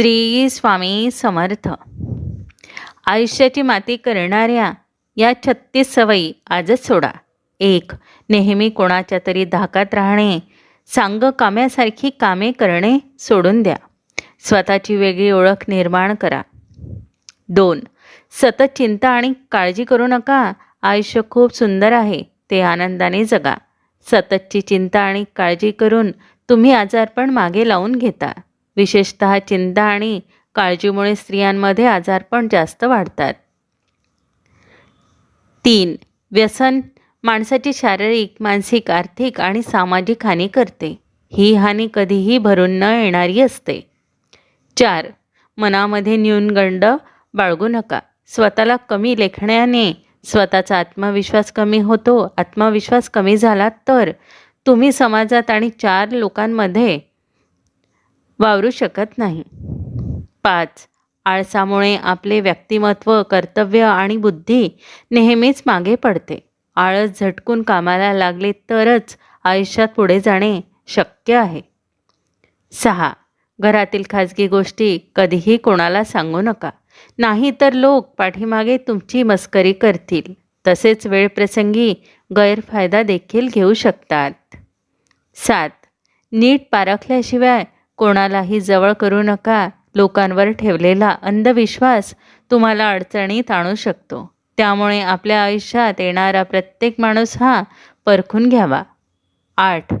श्री स्वामी समर्थ. आयुष्याची माती करणाऱ्या या छत्तीस सवयी आजच सोडा. एक नेहमी कोणाच्या तरी धाकात राहणे सांग काम्यासारखी कामे करणे सोडून द्या. स्वतःची वेगळी ओळख निर्माण करा. दोन सतत चिंता आणि काळजी करू नका. आयुष्य खूप सुंदर आहे ते आनंदाने जगा. सततची चिंता आणि काळजी करून तुम्ही आजारपण मागे लावून घेता. विशेषत चिंता आणि काळजीमुळे स्त्रियांमध्ये आजारपण जास्त वाढतात. तीन व्यसन माणसाची शारीरिक मानसिक आर्थिक आणि सामाजिक हानी करते. ही हानी कधीही भरून न येणारी असते. चार मनामध्ये न्यूनगंड बाळगू नका. स्वतःला कमी लेखण्याने स्वतःचा आत्मविश्वास कमी होतो. आत्मविश्वास कमी झाला तर तुम्ही समाजात आणि चार लोकांमध्ये वावरू शकत नाही. पाच. आळसामुळे आपले व्यक्तिमत्व कर्तव्य आणि बुद्धी नेहमीच मागे पडते. आळस झटकून कामाला लागले तरच आयुष्यात पुढे जाणे शक्य आहे. सहा. घरातील खाजगी गोष्टी कधीही कोणाला सांगू नका. नाही तर लोक पाठीमागे तुमची मस्करी करतील. तसेच वेळप्रसंगी गैरफायदा देखील घेऊ शकतात. सात. नीट पारखल्याशिवाय कोणालाही जवळ करू नका. लोकांवर ठेवलेला अंधविश्वास तुम्हाला अडचणीत आणू शकतो. त्यामुळे आपल्या आयुष्यात येणारा प्रत्येक माणूस हा परखून घ्यावा. आठ.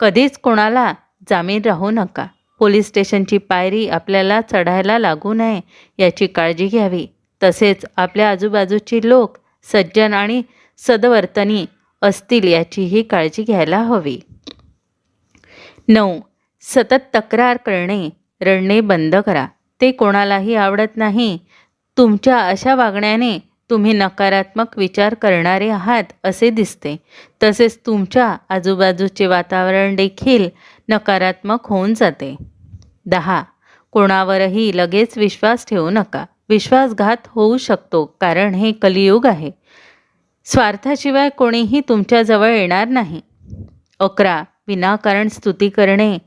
कधीच कोणाला जामीन राहू नका. पोलीस स्टेशनची पायरी आपल्याला चढायला लागू नये याची काळजी घ्यावी. तसेच आपल्या आजूबाजूची लोक सज्जन आणि सदवर्तनी असतील याचीही काळजी घ्यायला हवी. नऊ. सतत तक्रार करणे रडणे बंद करा. ते कोणालाही आवडत नाही. तुमच्या अशा वागण्याने तुम्ही नकारात्मक विचार करणारे आहात असे दिसते. तसेच तुमच्या आजूबाजूचे वातावरण देखील नकारात्मक होऊन जाते. दहा. कोणावरही लगेच विश्वास ठेवू नका. विश्वासघात होऊ शकतो कारण हे कलियुग आहे. स्वार्थाशिवाय कोणीही तुमच्याजवळ येणार नाही. अकरा. विनाकारण स्तुती करणे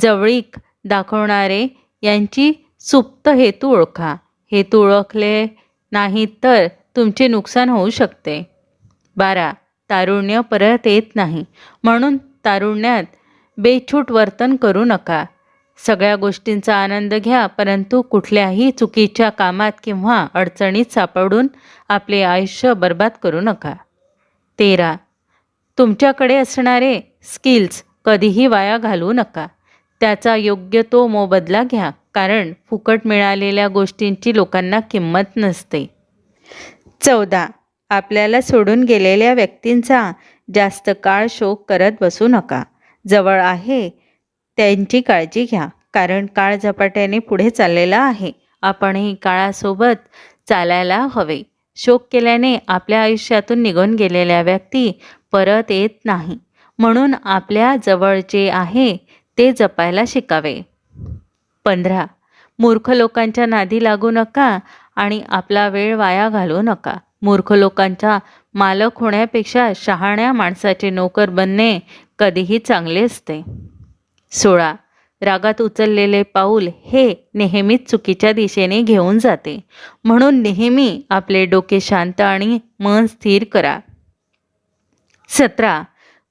जवळीक दाखवणारे यांची सुप्त हेतू ओळखा. हेतू ओळखले नाही तर तुमचे नुकसान होऊ शकते. बारा. तारुण्य परत येत नाही. म्हणून तारुण्यात बेछूट वर्तन करू नका. सगळ्या गोष्टींचा आनंद घ्या परंतु कुठल्याही चुकीच्या कामात किंवा अडचणीत सापडून आपले आयुष्य बर्बाद करू नका. तेरा. तुमच्याकडे असणारे स्किल्स कधीही वाया घालवू नका. त्याचा योग्य तो मोबदला घ्या कारण फुकट मिळालेल्या गोष्टींची लोकांना किंमत नसते. चौदा. आपल्याला सोडून गेलेल्या व्यक्तींचा जास्त काळ शोक करत बसू नका. जवळ आहे त्यांची काळजी घ्या कारण काळ झपाट्याने पुढे चाललेला आहे. आपणही काळासोबत चालायला हवे. शोक केल्याने आपल्या आयुष्यातून निघून गेलेल्या व्यक्ती परत येत नाही. म्हणून आपल्या जवळ जे आहे ते जपायला शिकावे. पंधरा. मूर्ख लोकांच्या नादी लागू नका आणि आपला वेळ वाया घालू नका. मूर्ख लोकांच्या मालक होण्यापेक्षा शहाण्या माणसाचे नोकर बनणे कधीही चांगले असते. सोळा. रागात उचललेले पाऊल हे नेहमीच चुकीच्या दिशेने घेऊन जाते. म्हणून नेहमी आपले डोके शांत आणि मन स्थिर करा. सतरा.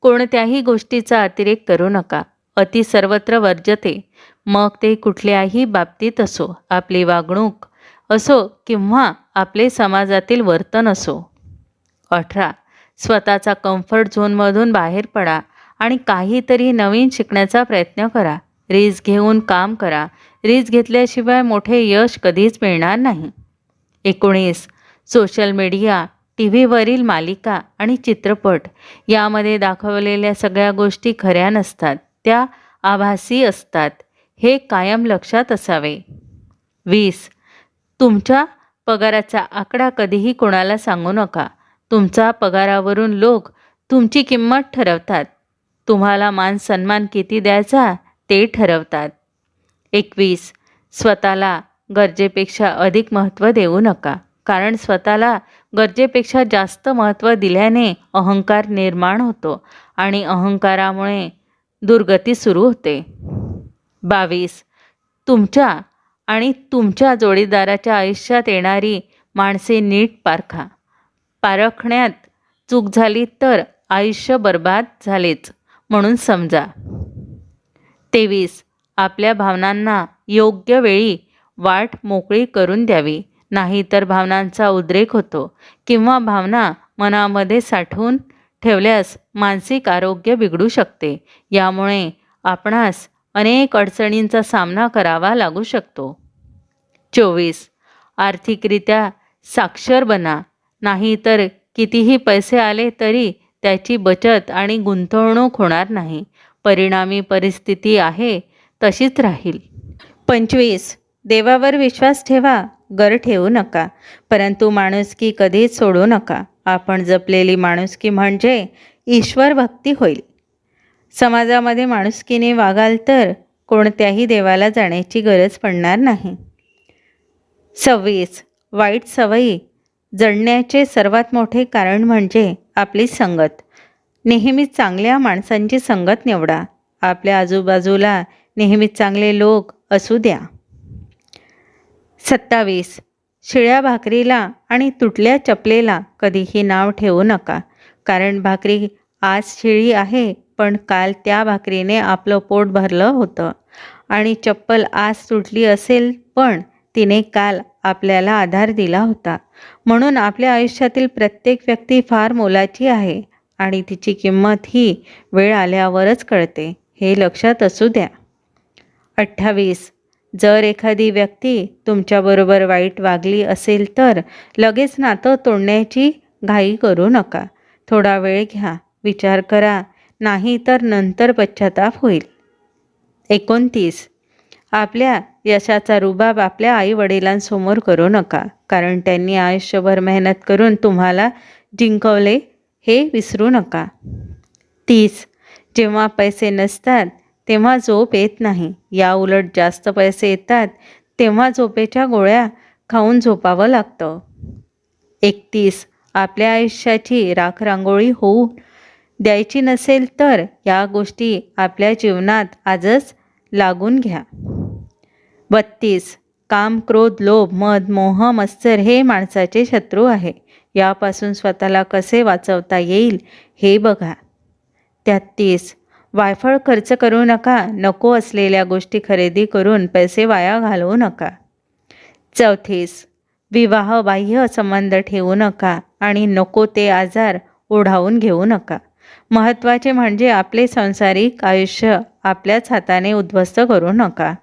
कोणत्याही गोष्टीचा अतिरेक करू नका. अति सर्वत्र वर्जते. मग ते कुठल्याही बाबतीत असो. आपली वागणूक असो किंवा आपले समाजातील वर्तन असो. अठरा. स्वतःचा कम्फर्ट झोनमधून बाहेर पडा आणि काहीतरी नवीन शिकण्याचा प्रयत्न करा. रिस्क घेऊन काम करा. रिस्क घेतल्याशिवाय मोठे यश कधीच मिळणार नाही. एकोणीस. सोशल मीडिया टी व्हीवरील मालिका आणि चित्रपट यामध्ये दाखवलेल्या सगळ्या गोष्टी खऱ्या नसतात. त्या आभासी असतात. हे कायम लक्षात असावे. वीस. तुमच्या पगाराचा आकडा कधीही कोणाला सांगू नका. तुमचा पगारावरून लोक तुमची किंमत ठरवतात. तुम्हाला मान सन्मान किती द्यायचा ते ठरवतात. एकवीस. स्वतःला गरजेपेक्षा अधिक महत्त्व देऊ नका. कारण स्वतःला गरजेपेक्षा जास्त महत्त्व दिल्याने अहंकार निर्माण होतो आणि अहंकारामुळे दुर्गती सुरू होते. बावीस. तुमच्या आणि तुमच्या जोडीदाराच्या आयुष्यात येणारी माणसे नीट पारखा पारखण्यात चूक झाली तर आयुष्य बर्बाद झालेच म्हणून समजा. तेवीस. आपल्या भावनांना योग्य वेळी वाट मोकळी करून द्यावी. नाहीतर भावनांचा उद्रेक होतो किंवा भावना मनामध्ये साठवून ठेवल्यास मानसिक आरोग्य बिघडू शकते. यामुळे आपणास अनेक अडचणींचा सामना करावा लागू शकतो. चोवीस. आर्थिकरित्या साक्षर बना. नाही तर कितीही पैसे आले तरी त्याची बचत आणि गुंतवणूक होणार नाही. परिणामी परिस्थिती आहे तशीच राहील. पंचवीस. देवावर विश्वास ठेवा. गर ठेवू नका. परंतु माणुसकी कधीच सोडू नका. आपण जपलेली माणुसकी म्हणजे ईश्वर भक्ती होईल. समाजामध्ये माणुसकीने वागाल तर कोणत्याही देवाला जाण्याची गरज पडणार नाही. सव्वीस. वाईट सवयी जडण्याचे सर्वात मोठे कारण म्हणजे आपली संगत. नेहमीच चांगल्या माणसांची संगत निवडा. आपल्या आजूबाजूला नेहमीच चांगले लोक असू द्या. सत्तावीस. शिळ्या भाकरीला आणि तुटल्या चपलेला कधीही नाव ठेवू नका. कारण भाकरी आज शिळी आहे पण काल त्या भाकरीने आपलं पोट भरलं होतं. आणि चप्पल आज तुटली असेल पण तिने काल आपल्याला आधार दिला होता. म्हणून आपल्या आयुष्यातील प्रत्येक व्यक्ती फार मोलाची आहे आणि तिची किंमत ही वेळ आल्यावरच कळते. हे लक्षात असू द्या. अठ्ठावीस. जर एखादी व्यक्ती तुमच्याबरोबर वाईट वागली असेल तर लगेच नातं तोडण्याची घाई करू नका. थोडा वेळ घ्या. विचार करा. नाही तर नंतर पश्चाताप होईल. एकोणतीस. आपल्या यशाचा रुबाब आपल्या आईवडिलांसमोर करू नका. कारण त्यांनी आयुष्यभर मेहनत करून तुम्हाला जिंकवले हे विसरू नका. तीस. जेव्हा पैसे नसतात तेव्हा झोप येत नाही. या उलट जास्त पैसे येतात तेव्हा झोपेच्या गोळ्या खाऊन झोपावं लागतं. एकतीस. आपल्या आयुष्याची राखरांगोळी होऊ द्यायची नसेल तर या गोष्टी आपल्या जीवनात आजच लागून घ्या. बत्तीस. काम क्रोध लोभ मद मोह मत्सर हे माणसाचे शत्रू आहे. यापासून स्वतःला कसे वाचवता येईल हे बघा. तेहत्तीस वायफळ खर्च करू नका नको असलेल्या गोष्टी खरेदी करून पैसे वाया घालवू नका. चौथीस विवाह बाह्य संबंध ठेवू नका आणि नको ते आजार ओढावून घेऊ नका. महत्त्वाचे म्हणजे आपले सांसारिक आयुष्य आपल्याच हाताने उद्ध्वस्त करू नका.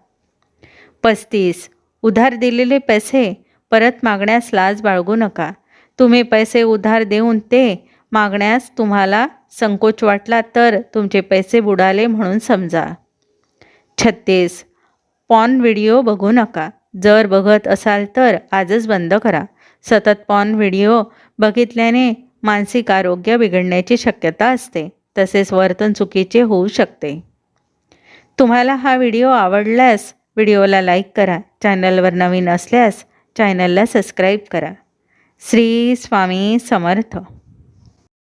पस्तीस उधार दिलेले पैसे परत मागण्यास लाज बाळगू नका. तुम्ही पैसे उधार देऊन ते मागण्यास तुम्हाला संकोच वाटला तर तुमचे पैसे बुडाले म्हणून समजा. छत्तीस. पॉन व्हिडिओ बघू नका. जर बघत असाल तर आजच बंद करा. सतत पॉन व्हिडिओ बघितल्याने मानसिक आरोग्य बिघडण्याची शक्यता असते. तसेच वर्तन चुकीचे होऊ शकते. तुम्हाला हा व्हिडिओ आवडल्यास व्हिडिओला लाईक करा. चॅनलवर नवीन असल्यास चॅनलला सबस्क्राईब करा. श्री स्वामी समर्थ.